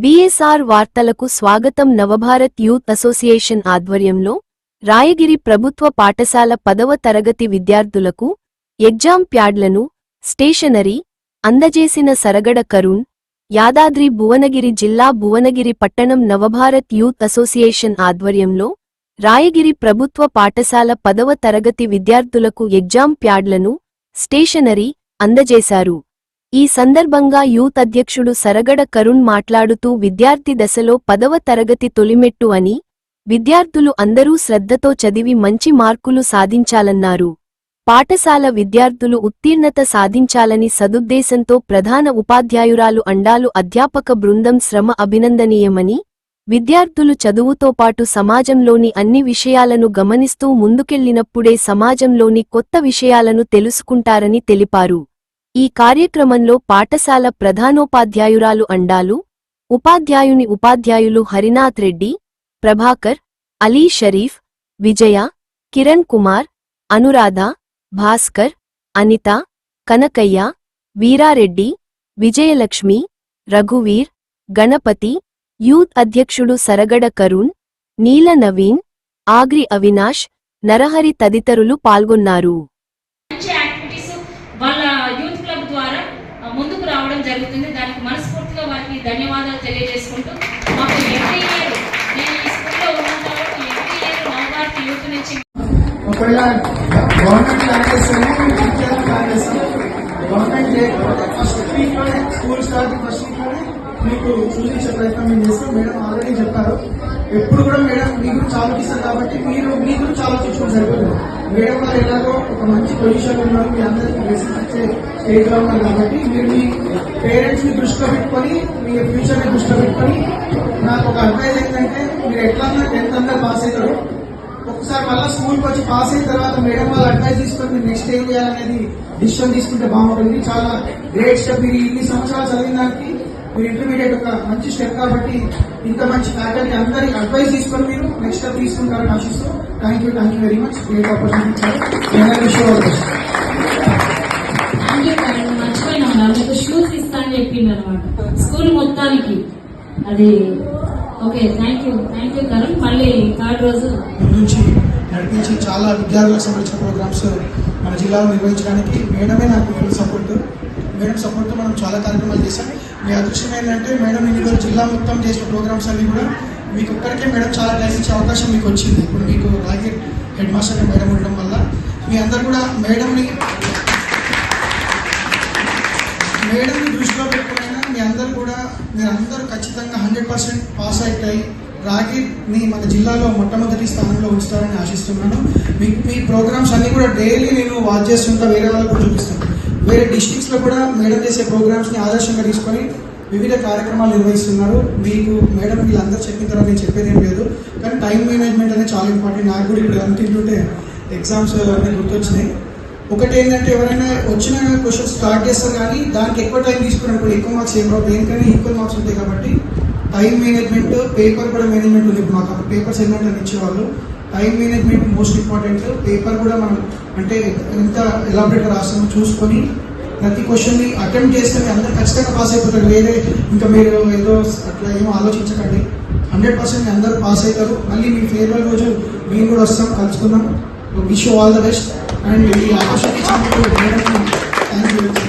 BSR వార్తలకు స్వాగతం Navabharat youth association ఆధ్వర్యంలో రాయగిరి ప్రభుత్వ పాఠశాల పదవ తరగతి విద్యార్థులకు ఎగ్జామ్ ప్యాడ్లను స్టేషనరీ అందజేసిన సరగడ కరుణ్ యాదాద్రి భువనగిరి జిల్లా భువనగిరి పట్టణం నవభారత్ యూత్ అసోసియేషన్ ఆధ్వర్యంలో రాయగిరి ప్రభుత్వ పాఠశాల పదవ తరగతి విద్యార్థులకు ఎగ్జామ్ ప్యాడ్లను స్టేషనరీ అందజేశారు. ఈ సందర్భంగా యూత్ అధ్యక్షుడు సరగడ కరుణ్ మాట్లాడుతూ విద్యార్థి దశలో పదవ తరగతి తొలిమెట్టు అని విద్యార్థులు అందరూ శ్రద్ధతో చదివి మంచి మార్కులు సాధించాలన్నారు. పాఠశాల విద్యార్థులు ఉత్తీర్ణత సాధించాలని సదుద్దేశంతో ప్రధాన ఉపాధ్యాయురాలు అండాలు అధ్యాపక బృందం శ్రమ అభినందనీయమని విద్యార్థులు చదువుతో పాటు సమాజంలోని అన్ని విషయాలను గమనిస్తూ ముందుకెళ్ళినప్పుడే సమాజంలోని కొత్త విషయాలను తెలుసుకుంటారని తెలిపారు. ఈ కార్యక్రమంలో పాఠశాల ప్రధానోపాధ్యాయురాలు అండాలు ఉపాధ్యాయుని ఉపాధ్యాయులు హరినాథ్ రెడ్డి ప్రభాకర్ అలీ షరీఫ్ విజయ కిరణ్ కుమార్ అనురాధ భాస్కర్ అనిత కనకయ్య వీరారెడ్డి విజయలక్ష్మి రఘువీర్ గణపతి యూత్ అధ్యక్షుడు సరగడ కరుణ్ నీల నవీన్ ఆగ్రి అవినాష్ నరహరి తదితరులు పాల్గొన్నారు మంచి యాక్టివిటీస్ వాళ్ళ యూత్ క్లబ్ ద్వారా ఆ, ఇవ్వడం జరుగుతుంది. దానికి మనస్ఫూర్తిగా వారికి ధన్యవాదాలు తెలియజేసుకుంటూ మాకు ఎవ్రీ ఇయర్ నేను ఈ స్కూల్లో ఉన్నాను కాబట్టి ఎవ్రీ ఇయర్ నవభారత్ యూత్ నుంచి గవర్నమెంట్ ప్లాన్ చేస్తాము ఫస్ట్ స్కూల్ స్టార్ట్ ఫస్ట్ మీకు చూపించే ప్రయత్నం మేము చేస్తాం మేడం ఆల్రెడీ చెప్పారు. ఎప్పుడు కూడా మేడం మీ గురించి ఆలోచిస్తారు కాబట్టి మీరు మీ గురించి ఆలోచించుకోండి సరిపోతుంది. మేడం వాళ్ళు ఎలాగో ఒక మంచి పొజిషన్ ఉన్నారు. మీ అందరికీ మెసేజ్ ఇచ్చే స్టేజ్లో ఉన్నారు కాబట్టి మీరు మీ పేరెంట్స్ని దృష్టిలో పెట్టుకొని మీ ఫ్యూచర్ని దృష్టిలో పెట్టుకొని నాకు ఒక అడ్వైజ్ ఏంటంటే మీరు ఎట్లా టెన్త్ అందరూ పాస్ అవుతారు. ఒకసారి మళ్ళీ స్కూల్కి వచ్చి పాస్ అయిన తర్వాత మేడం వాళ్ళు అడ్వైజ్ తీసుకొని నెక్స్ట్ ఏం చేయాలనేది డిసిషన్ తీసుకుంటే బాగుంటుంది. చాలా గ్రేట్ స్టెప్ మీరు ఇన్ని సంవత్సరాలు చదివిన దానికి మీరు ఇంటర్మీడియట్ ఒక మంచి స్టెప్ కాబట్టి ఇంత మంచి ఫ్యాకల్టీ అందరి అడ్వైస్ తీసుకొని మీరు నెక్స్ట్ స్టెప్ తీసుకుంటారని ఆశిస్తూ thank you thank you very much great opportunity మర్చిపోయినా షూస్ ఇస్తా అని చెప్పింది అనమాట. స్కూల్ మొత్తానికి. అది okay thank you thank you Karan మళ్ళీ థర్డ్ రోజు నుంచి నడిపించి చాలా విద్యార్థులకు సంబంధించిన ప్రోగ్రామ్స్ మన జిల్లాలో నిర్వహించడానికి మేడమే నాకు ఫుల్ సపోర్ట్ మేడం సపోర్ట్తో మనం చాలా కార్యక్రమాలు చేశాం. మీ అదృష్టం ఏంటంటే మేడం ఇన్ని జిల్లా మొత్తం చేసిన ప్రోగ్రామ్స్ అన్ని కూడా మీకు ఒక్కరికే మేడం చాలా టైం ఇచ్చే అవకాశం మీకు వచ్చింది ఇప్పుడు మీకు అలాగే హెడ్ మాస్టర్ మేడం ఉండడం వల్ల మీ అందరు కూడా మేడంని మేడంని దృష్టిలో పెట్టుకునైనా మీ అందరు కూడా మీరు అందరూ ఖచ్చితంగా హండ్రెడ్ పర్సెంట్ పాస్ అవుతాయి. రాగిని మన జిల్లాలో మొట్టమొదటి స్థానంలో ఉంచుతారని ఆశిస్తున్నాను. మీ మీ ప్రోగ్రామ్స్ అన్నీ కూడా డైలీ నేను వాచ్ చేస్తుంటా వేరే వాళ్ళకు చూపిస్తాను. వేరే డిస్ట్రిక్ట్స్లో కూడా మేడం చేసే ప్రోగ్రామ్స్ని ఆదర్శంగా తీసుకొని వివిధ కార్యక్రమాలు నిర్వహిస్తున్నారు. మీకు మేడం వీళ్ళందరూ చెప్పిన తర్వాత నేను చెప్పేది ఏం లేదు. కానీ టైం మేనేజ్మెంట్ అనేది చాలా ఇంపార్టెంట్ నాకు కూడా ఇప్పుడు అంటుంటే ఎగ్జామ్స్ uh, అన్నీ గుర్తొచ్చినాయి. ఒకటి ఏంటంటే ఎవరైనా వచ్చిన క్వశ్చన్ స్టార్ట్ చేస్తారు కానీ దానికి ఎక్కువ టైం తీసుకున్నప్పుడు ఎక్కువ మార్క్స్ ఏం రావు. దేనికైనా ఈక్వల్ మార్క్స్ ఉంటాయి కాబట్టి టైం మేనేజ్మెంట్ పేపర్ కూడా మేనేజ్మెంట్ ఉంది మాకు పేపర్స్ సెగ్మెంట్ ఇచ్చేవాళ్ళు. Time management most important paper కూడా మనం అంటే ఎంత ఎలాబరేట్ రాస్తామో చూసుకొని ప్రతి క్వశ్చన్ని అటెంప్ట్ చేస్తే అందరూ అందరు ఖచ్చితంగా పాస్ అయిపోతారు. వేరే ఇంకా మీరు ఏదో అట్లా ఏమో ఆలోచించకండి. హండ్రెడ్ పర్సెంట్ అందరూ పాస్ అవుతారు. మళ్ళీ మీ ఫేర్వెల్ రోజు మేము కూడా వస్తాం కలుసుకుందాం. Wish all the best and ఈ ఆపర్చునిటీ థ్యాంక్ యూ